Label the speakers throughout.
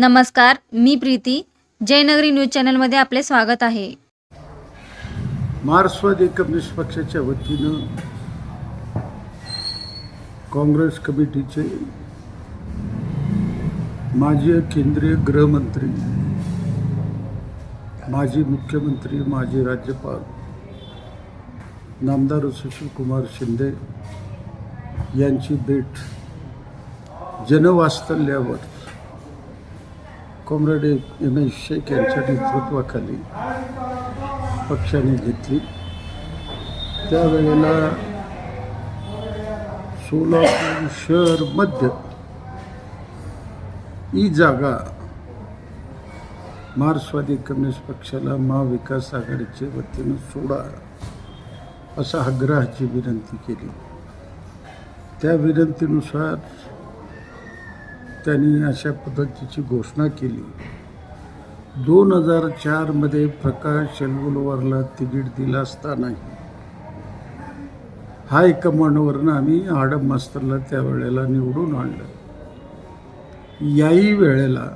Speaker 1: नमस्कार मी प्रीती. जयनगरी न्यूज चॅनलमध्ये आपले स्वागत आहे.
Speaker 2: मार्क्सवादी कम्युनिस्ट पक्षाच्या वतीनं काँग्रेस कमिटीचे माजी केंद्रीय गृहमंत्री माजी मुख्यमंत्री माजी राज्यपाल नामदार सुशीलकुमार शिंदे यांची भेट जनवास्तल्यावर कॉम्रेड एम एस शेख यांच्या नेतृत्वाखाली पक्षाने घेतली. त्यावेळेला सोलापूर शहर मध्य ही जागा मार्क्सवादी कम्युनिस्ट पक्षाला महाविकास आघाडीच्या वतीनं सोडा असा आग्रहाची विनंती केली. त्या विनंतीनुसार त्यांनी अशा पद्धतीची घोषणा केली. दोन हजार चारमध्ये प्रकाश शेलगुलवरला तिकीट दिला असतानाही. हायकमांडवरनं आम्ही आडम मास्तरला त्यावेळेला निवडून आणलं. याही वेळेला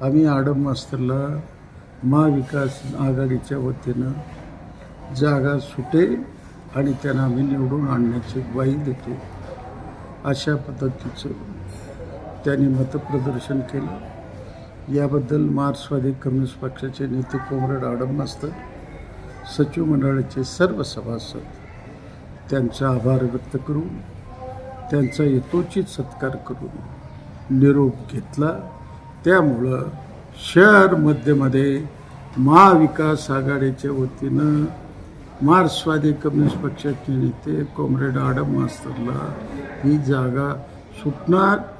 Speaker 2: आम्ही आडम मास्तरला महाविकास आघाडीच्या वतीनं जागा सुटे आणि त्यांना आम्ही निवडून आणण्याची ग्वाही देतो. अशा पद्धतीचं त्यांनी मतप्रदर्शन केलं. याबद्दल मार्क्सवादी कम्युनिस्ट पक्षाचे नेते कोमरेड आडमनास्तर सचिव मंडळाचे सर्व सभासद त्यांचा आभार व्यक्त करून त्यांचा यथोचित सत्कार करून निरोप घेतला. त्यामुळं शहर मध्यमध्ये महाविकास आघाडीच्या वतीनं मार्क्सवादी कम्युनिस्ट पक्षाचे नेते कॉम्रेड आडम मास्तरला ही जागा सुटणार